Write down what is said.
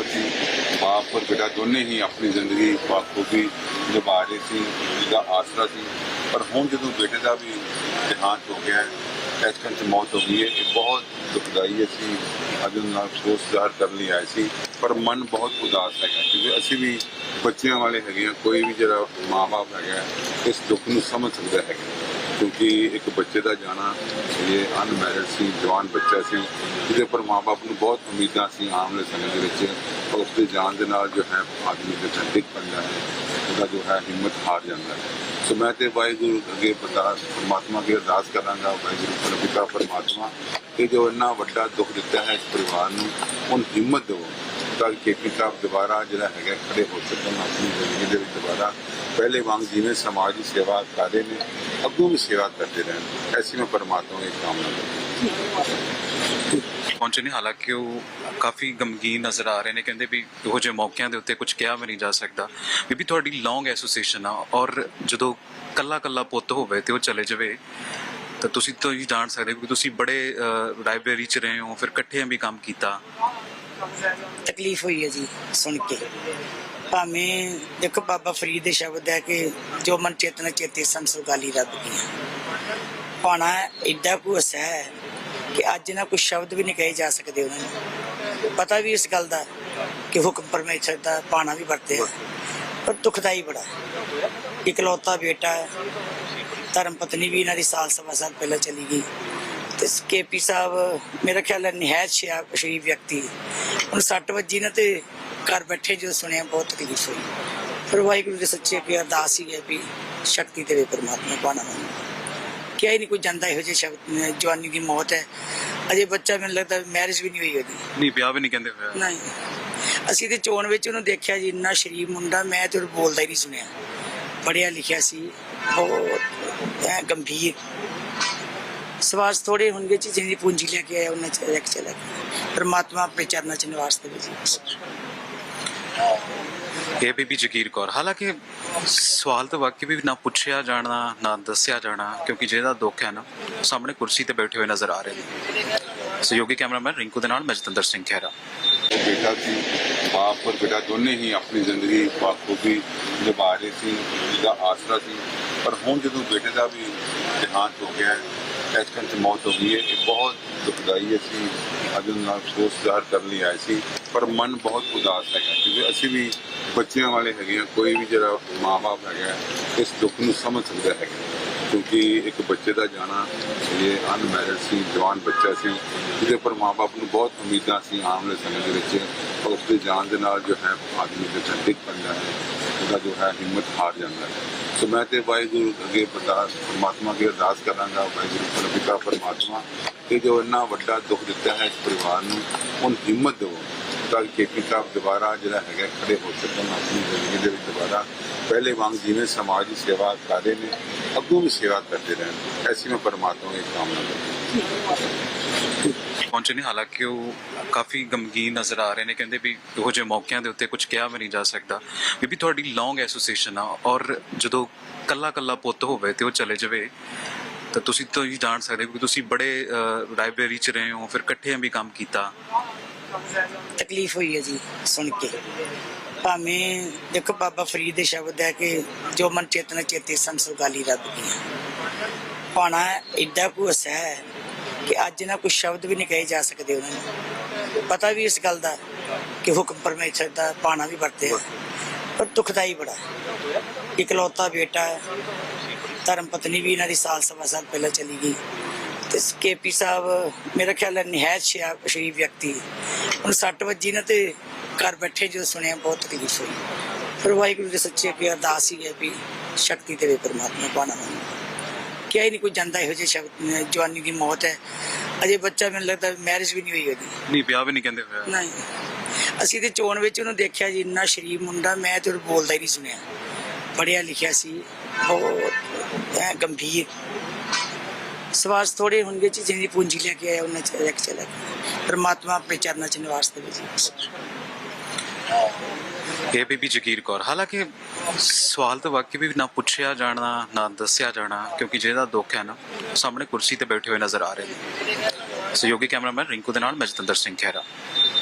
ਬੇਟਾ ਸੀ ਬਾਪ ਔਰ ਬੇਟਾ ਦੋਨੇ ਹੀ ਆਪਣੀ ਜ਼ਿੰਦਗੀ ਬਾਖੂਬੀ ਨਿਭਾ ਰਹੇ ਸੀ ਜਿਹਦਾ ਆਸਰਾ ਸੀ। ਪਰ ਹੁਣ ਜਦੋਂ ਬੇਟੇ ਦਾ ਵੀ ਦੇਹਾਂਤ ਹੋ ਗਿਆ ਹੈ ਐਕਸੀਡੈਂਟ 'ਚ ਮੌਤ ਹੋ ਗਈ ਹੈ ਇਹ ਬਹੁਤ ਦੁਖਦਾਈ ਅਸੀਂ ਸੀ ਅੱਜ ਨਾਲ ਅਫਸੋਸ ਜ਼ਾਹਰ ਕਰਨ ਲਈ ਆਏ ਸੀ। ਪਰ ਮਨ ਬਹੁਤ ਉਦਾਸ ਹੈਗਾ ਕਿਉਂਕਿ ਅਸੀਂ ਵੀ ਬੱਚਿਆਂ ਵਾਲੇ ਹੈਗੇ ਹਾਂ, ਕੋਈ ਵੀ ਜਿਹੜਾ ਮਾਂ-ਬਾਪ ਹੈਗਾ ਇਸ ਦੁੱਖ ਨੂੰ ਸਮਝ ਸਕਦਾ ਹੈਗਾ ਕਿਉਂਕਿ ਇੱਕ ਬੱਚੇ ਦਾ ਜਾਣਾ, ਇਹ ਅਨਮੈਰਿਡ ਸੀ, ਜਵਾਨ ਬੱਚਾ ਸੀ, ਜਿਹਦੇ ਪਰ ਮਾਪੇ ਨੂੰ ਬਹੁਤ ਉਮੀਦਾਂ ਸੀ ਆਉਣ ਵਾਲੇ ਸਮੇਂ ਦੇ ਵਿੱਚ ਪਰ ਉਸ ਦੇ ਜਾਣ ਦੇ ਨਾਲ ਜੋ ਹੈ ਆਦਮੀ ਦੇ ਤੇ ਡਿੱਗ ਪੈਂਦਾ ਹੈ, ਉਹਦਾ ਜੋ ਹੈ ਹਿੰਮਤ ਹਾਰ ਜਾਂਦਾ ਹੈ। ਸੋ ਮੈਂ ਤੇ ਵਾਹਿਗੁਰੂ ਅੱਗੇ ਬਰਦਾਸ ਪਰਮਾਤਮਾ ਅੱਗੇ ਅਰਦਾਸ ਕਰਾਂਗਾ, ਵਾਹਿਗੁਰੂ ਪਰਮਪਿਤਾ ਪਰਮਾਤਮਾ, ਕਿ ਜੋ ਇੰਨਾ ਵੱਡਾ ਦੁੱਖ ਦਿੱਤਾ ਹੈ ਇਸ ਪਰਿਵਾਰ ਨੂੰ, ਉਹਨੂੰ ਹਿੰਮਤ ਦਿਓ। ਤਾਂ ਕੇਪੀ ਸਾਹਿਬ ਦੁਬਾਰਾ ਜਿਹੜਾ ਹੈਗਾ, ਖੜੇ ਹੋ ਸਕਣ ਆਪਣੀ ਜ਼ਿੰਦਗੀ ਦੇ ਵਿੱਚ ਦੁਬਾਰਾ। ਪਹਿਲੇ ਵਾਂਗ ਜਿਵੇਂ ਸਮਾਜ ਦੀ ਸੇਵਾ ਕਰ ਰਹੇ ਨੇ, ਅੱਗੋਂ ਵੀ ਸੇਵਾ ਕਰਦੇ ਰਹਿਣ। ਐਸੀ ਮੈਂ ਪਰਮਾਤਮਾ ਦੀ ਕਾਮਨਾ ਕਰਦਾ ਪਹੁੰਚੇ ਨੇ, ਹਾਲਾਂਕਿ ਉਹ ਕਾਫੀ ਗਮਗੀਨ ਨਜ਼ਰ ਆ ਰਹੇ ਨੇ, ਕਹਿੰਦੇ ਵੀ ਇਹੋ ਜਿਹੇ ਮੌਕਿਆਂ ਦੇ ਉੱਤੇ ਕੁਝ ਕਿਹਾ ਵੀ ਨਹੀਂ ਜਾ ਸਕਦਾ। ਬੀਬੀ, ਤੁਹਾਡੀ ਲੌਂਗ ਐਸੋਸੀਏਸ਼ਨ ਆ, ਔਰ ਜਦੋਂ ਕੱਲਾ ਕੱਲਾ ਪੁੱਤ ਹੋਵੇ ਤੇ ਉਹ ਚਲੇ ਜਾਵੇ, ਤਾਂ ਤੁਸੀਂ ਤਾਂ ਇਹ ਜਾਣ ਸਕਦੇ ਕਿ ਤੁਸੀਂ ਬੜੇ ਲਾਇਬ੍ਰੇਰੀ ਚ ਰਹੇ ਹੋ, ਫਿਰ ਇਕੱਠੇ ਵੀ ਕੰਮ ਕੀਤਾ। ਤਕਲੀਫ ਹੋਈ ਹੈ ਜੀ, ਸੁਣ ਕੇ। ਭਾਵੇਂ ਦੇਖੋ ਬਾਬਾ ਫਰੀਦ ਦੇ ਸ਼ਬਦ ਹੈ ਕਿ ਜੋ ਮਨ ਚੇਤਨ ਚੇਤੇ ਸੰਸੋ ਗਾਲੀ ਰੱਬ ਕੀ ਪਾਣਾ ਐਡਾ ਕੁ ਅਸਹਿ ਹੈ ਕਿ ਅੱਜ ਨਾ ਕੁਝ ਸ਼ਬਦ ਵੀ ਨਹੀਂ ਕਹੇ ਜਾ ਸਕਦੇ ਉਹਨਾਂ ਨੂੰ। ਪਤਾ ਵੀ ਇਸ ਗੱਲ ਦਾ ਕਿ ਹੁਕਮ ਪਰਮੇਸ਼ਰ ਦਾ ਪਾਣਾ ਵੀ ਵਰਤਿਆ ਪਰ ਦੁਖਦਾਈ ਬੜਾ ਇਕਲੌਤਾ ਬੇਟਾ ਧਰਮ ਪਤਨੀ ਵੀ ਇਹਨਾਂ ਦੀ ਸਾਲ ਸਵਾ ਸਾਲ ਪਹਿਲਾਂ ਚਲੀ ਗਈ। ਤੇ ਕੇਪੀ ਸਾਹਿਬ ਮੇਰਾ ਖਿਆਲ ਹੈ ਨਿਹਾਇਤ ਸ਼ਿਆ ਸ਼ਰੀਫ ਵਿਅਕਤੀ। ਹੁਣ 60 ਵਜੇ ਨਾ ਤੇ ਘਰ ਬੈਠੇ ਜਦੋਂ ਸੁਣਿਆ ਬਹੁਤ ਤਕਲੀਫ ਹੋਈ। ਫਿਰ ਵਾਹਿਗੁਰੂ ਦੇ ਸੱਚੇ ਅੱਗੇ ਅਰਦਾਸ ਹੀ ਹੈ ਵੀ ਸ਼ਕਤੀ ਦੇਵੇ ਪਰਮਾਤਮਾ ਪਾਣਾ ਨੂੰ ਕਿਹਾ ਹੀ ਨਹੀਂ ਕੋਈ ਜਾਂਦਾ ਇਹੋ ਜਿਹੇ ਸ਼ਬਦ ਜਵਾਨੀ ਦੀ ਮੌਤ ਹੈ। ਅਜੇ ਬੱਚਾ ਮੈਨੂੰ ਲੱਗਦਾ ਮੈਰਿਜ ਵੀ ਨਹੀਂ ਹੋਈ ਉਹਦੀ। ਨਹੀਂ ਵਿਆਹ ਵੀ ਨਹੀਂ ਕਹਿੰਦੇ ਹੋਇਆ ਨਹੀਂ। ਅਸੀਂ ਤੇ ਚੋਣ ਵਿੱਚ ਉਹਨੂੰ ਦੇਖਿਆ ਜੀ ਇੰਨਾ ਸ਼ਰੀਫ ਮੁੰਡਾ ਮੈਂ ਤੇ ਉਹ ਬੋਲਦਾ ਹੀ ਨਹੀਂ ਸੁਣਿਆ। ਪੜਿਆ ਲਿਖਿਆ ਸੀ ਬਹੁਤ ਗੰਭੀਰ। ਸਵਾਸ ਥੋੜੇ ਹੋਣਗੇ ਜੀ ਜਿੰਨੀ ਪੂੰਜੀ ਲੈ ਕੇ ਆਇਆ ਉਹਨਾਂ ਚ ਇੱਕ ਚਲਾ ਗਿਆ ਪਰਮਾਤਮਾ ਆਪਣੇ ਚਰਨਾਂ ਚ ਨਿਵਾਸ ਦੇਵੇ ਜੀ। ਇਹ ਬੀਬੀ ਜਗੀਰ ਕੌਰ ਹਾਲਾਂਕਿ ਸਵਾਲ ਤਾਂ ਵਾਕਈ ਵੀ ਨਾ ਪੁੱਛਿਆ ਜਾਣਾ ਨਾ ਦੱਸਿਆ ਜਾਣਾ ਕਿਉਂਕਿ ਜਿਹਦਾ ਦੁੱਖ ਹੈ ਨਾ ਉਹ ਸਾਹਮਣੇ ਕੁਰਸੀ ਤੇ ਬੈਠੇ ਹੋਏ ਨਜ਼ਰ ਆ ਰਹੇ ਨੇ। ਸਹਿਯੋਗੀ ਕੈਮਰਾਮੈਨ ਰਿੰਕੂ ਦੇ ਨਾਲ ਮੈਂ ਜਤਿੰਦਰ ਸਿੰਘ ਖਹਿਰਾ। ਬੇਟਾ ਸੀ ਬਾਪ ਔਰ ਬੇਟਾ ਦੋਨੇ ਹੀ ਆਪਣੀ ਜ਼ਿੰਦਗੀ ਬਾਖੂਬੀ ਨਿਭਾ ਰਹੇ ਸੀ ਜਿਹਦਾ ਆਸਰਾ ਸੀ। ਪਰ ਹੁਣ ਜਦੋਂ ਬੇਟੇ ਦਾ ਵੀ ਦੇਹਾਂਤ ਹੋ ਗਿਆ ਹੈ ਐਕਸੀਡੈਂਟ 'ਚ ਮੌਤ ਹੋ ਗਈ ਹੈ। ਇਹ ਬਹੁਤ ਦੁਖਦਾਈ ਅਸੀਂ ਅੱਜ ਉਹਨਾਂ ਨਾਲ ਅਫਸੋਸ ਜ਼ਾਹਰ ਕਰਨ ਲਈ ਆਏ ਸੀ। ਪਰ ਮਨ ਬਹੁਤ ਉਦਾਸ ਹੈਗਾ ਕਿਉਂਕਿ ਅਸੀਂ ਵੀ ਬੱਚਿਆਂ ਵਾਲੇ ਹੈਗੇ ਹਾਂ। ਕੋਈ ਵੀ ਜਿਹੜਾ ਮਾਂ-ਬਾਪ ਹੈਗਾ ਇਸ ਦੁੱਖ ਨੂੰ ਸਮਝ ਸਕਦਾ ਹੈਗਾ। ਕਿਉਂਕਿ ਇੱਕ ਬੱਚੇ ਦਾ ਜਾਣਾ ਇਹ ਅਨਮੈਰਿਡ ਸੀ, ਜਵਾਨ ਬੱਚਾ ਸੀ, ਜਿਹਦੇ ਪਰ ਮਾਪੇ ਨੂੰ ਬਹੁਤ ਉਮੀਦਾਂ ਸੀ ਆਉਣ ਵਾਲੇ ਸਮੇਂ ਦੇ ਵਿੱਚ। ਪਰ ਉਸ ਦੇ ਜਾਣ ਦੇ ਨਾਲ ਜੋ ਹੈ, ਆਦਮੀ ਦੇ ਤੇ ਡਿੱਗ ਪੈਂਦਾ ਹੈ, ਉਹਦਾ ਜੋ ਹੈ, ਹਿੰਮਤ ਹਾਰ ਜਾਂਦਾ ਹੈ। ਸੋ ਮੈਂ ਤੇ ਵਾਹਿਗੁਰੂ ਅੱਗੇ ਬਰਦਾਸ ਪਰਮਾਤਮਾ ਅੱਗੇ ਅਰਦਾਸ ਕਰਾਂਗਾ, ਵਾਹਿਗੁਰੂ ਪਰਮਪਿਤਾ ਪਰਮਾਤਮਾ ਇਹ ਜੋ ਇੰਨਾ ਵੱਡਾ ਦੁੱਖ ਦਿੱਤਾ ਹੈ ਇਸ ਪਰਿਵਾਰ ਨੂੰ, ਉਹਨੂੰ ਹਿੰਮਤ ਦਿਓ ਤਾਂ ਕਿ ਕੇਪੀ ਦੁਬਾਰਾ ਜਿਹੜਾ ਹੈਗਾ ਖੜੇ ਹੋ ਸਕਣ, ਆਪਣੀ ਜ਼ਿੰਦਗੀ ਦੇ ਵਿੱਚ ਦੁਬਾਰਾ ਪਹਿਲੇ ਵਾਂਗ ਜਿਵੇਂ ਸਮਾਜ ਸੇਵਾ ਕਰ ਰਹੇ ਨੇ, ਅੱਗੋਂ ਵੀ ਸੇਵਾ ਕਰਦੇ ਰਹਿਣ। ਐਸੀ ਮੈਂ ਪਰਮਾਤਮਾ ਦੀ ਕਾਮਨਾ ਕਰਦਾ ਪਹੁੰਚੇ ਨੇ ਹਾਲਾਂਕਿ ਉਹ ਕਾਫੀ ਗਮਗੀਨ ਨਜ਼ਰ ਆ ਰਹੇ ਨੇ, ਕਹਿੰਦੇ ਵੀ ਇਹੋ ਜਿਹੇ ਮੌਕਿਆਂ ਦੇ ਉੱਤੇ ਕੁਝ ਕਿਹਾ ਵੀ ਨਹੀਂ ਜਾ ਸਕਦਾ। ਬੀਬੀ, ਤੁਹਾਡੀ ਲੌਂਗ ਐਸੋਸੀਏਸ਼ਨ ਆ ਔਰ ਜਦੋਂ ਕੱਲਾ ਕੱਲਾ ਪੁੱਤ ਹੋਵੇ ਤੇ ਉਹ ਚਲੇ ਜਾਵੇ, ਤਾਂ ਤੁਸੀਂ ਤਾਂ ਇਹ ਜਾਣ ਸਕਦੇ ਹੋ ਤੁਸੀਂ ਬੜੇ ਲਾਇਬ੍ਰੇਰੀ ਚ ਰਹੇ ਹੋ, ਫਿਰ ਇਕੱਠੇ ਵੀ ਕੰਮ ਕੀਤਾ। ਤਕਲੀਫ ਹੋਈ ਹੈ ਜੀ, ਸੁਣ ਕੇ। ਭਾਵੇਂ ਦੇਖੋ ਬਾਬਾ ਫਰੀਦ ਦੇ ਸ਼ਬਦ ਹੈ ਕਿ ਜੋ ਮਨ ਚੇਤਨ ਚੇਤੇ ਸੰਸੋ ਰੱਬ ਕੀ ਪਾਣਾ ਐਡਾ ਕੁ ਹਸਾ ਕਿ ਅੱਜ ਇਹਨਾਂ ਕੋਈ ਸ਼ਬਦ ਵੀ ਨਹੀਂ ਕਹੇ ਜਾ ਸਕਦੇ ਉਹਨਾਂ ਨੂੰ। ਪਤਾ ਵੀ ਇਸ ਗੱਲ ਦਾ ਕਿ ਹੁਕਮ ਪਰਮੇਸ਼ਰ ਦਾ ਪਾਣਾ ਵੀ ਵਰਤਿਆ ਪਰ ਦੁਖਦਾਈ ਬੜਾ। ਇਕਲੌਤਾ ਬੇਟਾ, ਧਰਮ ਪਤਨੀ ਵੀ ਇਹਨਾਂ ਦੀ ਸਾਲ ਸਵਾ ਸਾਲ ਪਹਿਲਾਂ ਚਲੀ ਗਈ। ਤੇ ਕੇਪੀ ਸਾਹਿਬ, ਮੇਰਾ ਖਿਆਲ ਹੈ ਨਿਹਾਇਤ ਸ਼ਿਆ ਸ਼ਰੀਫ ਵਿਅਕਤੀ। ਹੁਣ 60 ਵਜੇ ਨਾ ਤੇ ਘਰ ਬੈਠੇ ਜਦੋਂ ਸੁਣਿਆ ਬਹੁਤ ਤਕਲੀਫ ਹੋਈ। ਫਿਰ ਵਾਹਿਗੁਰੂ ਦੇ ਸੱਚੇ ਅੱਗੇ ਅਰਦਾਸ ਹੀ ਹੈ ਵੀ ਸ਼ਕਤੀ ਦੇਵੇ ਪਰਮਾਤਮਾ ਪਾਣਾ। ਨੂੰ ਕਿਹਾ ਹੀ ਨਹੀਂ ਕੋਈ ਜਾਂਦਾ ਇਹੋ ਜਿਹੇ ਸ਼ਬਦ ਜਵਾਨੀ ਦੀ ਮੌਤ ਹੈ। ਅਜੇ ਬੱਚਾ ਮੈਨੂੰ ਲੱਗਦਾ ਮੈਰਿਜ ਵੀ ਨਹੀਂ ਹੋਈ ਉਹਦੀ। ਨਹੀਂ ਵਿਆਹ ਵੀ ਨਹੀਂ ਕਹਿੰਦੇ ਹੋਇਆ ਨਹੀਂ। ਅਸੀਂ ਤੇ ਚੋਣ ਵਿੱਚ ਉਹਨੂੰ ਦੇਖਿਆ ਜੀ ਇੰਨਾ ਸ਼ਰੀਫ ਮੁੰਡਾ ਮੈਂ ਤੇ ਉਹ ਬੋਲਦਾ ਹੀ ਨਹੀਂ ਸੁਣਿਆ। ਪੜਿਆ ਲਿਖਿਆ ਸੀ ਬਹੁਤ ਐਂ ਗੰਭੀਰ। ਸਵਾਸ ਥੋੜੇ ਹੋਣਗੇ ਜੀ ਜਿੰਨੀ ਪੂੰਜੀ ਲੈ ਕੇ ਆਇਆ ਉਹਨਾਂ ਚ ਇੱਕ ਚਲਾ ਪਰਮਾਤਮਾ ਆਪਣੇ ਚਰਨਾਂ ਚ ਨਿਵਾਸ ਦੇਵੇ ਜੀ। ਇਹ ਬੀਬੀ ਜਗੀਰ ਕੌਰ। ਹਾਲਾਂਕਿ ਸਵਾਲ ਤਾਂ ਵਾਕਈ ਵੀ ਨਾ ਪੁੱਛਿਆ ਜਾਣਾ, ਨਾ ਦੱਸਿਆ ਜਾਣਾ, ਕਿਉਂਕਿ ਜਿਹਦਾ ਦੁੱਖ ਹੈ ਨਾ ਉਹ ਸਾਹਮਣੇ ਕੁਰਸੀ ਤੇ ਬੈਠੇ ਹੋਏ ਨਜ਼ਰ ਆ ਰਹੇ ਨੇ। ਸਹਿਯੋਗੀ ਕੈਮਰਾਮੈਨ ਰਿੰਕੂ ਦੇ ਨਾਲ ਮੈਂ ਜਤਿੰਦਰ ਸਿੰਘ ਖਹਿਰਾ।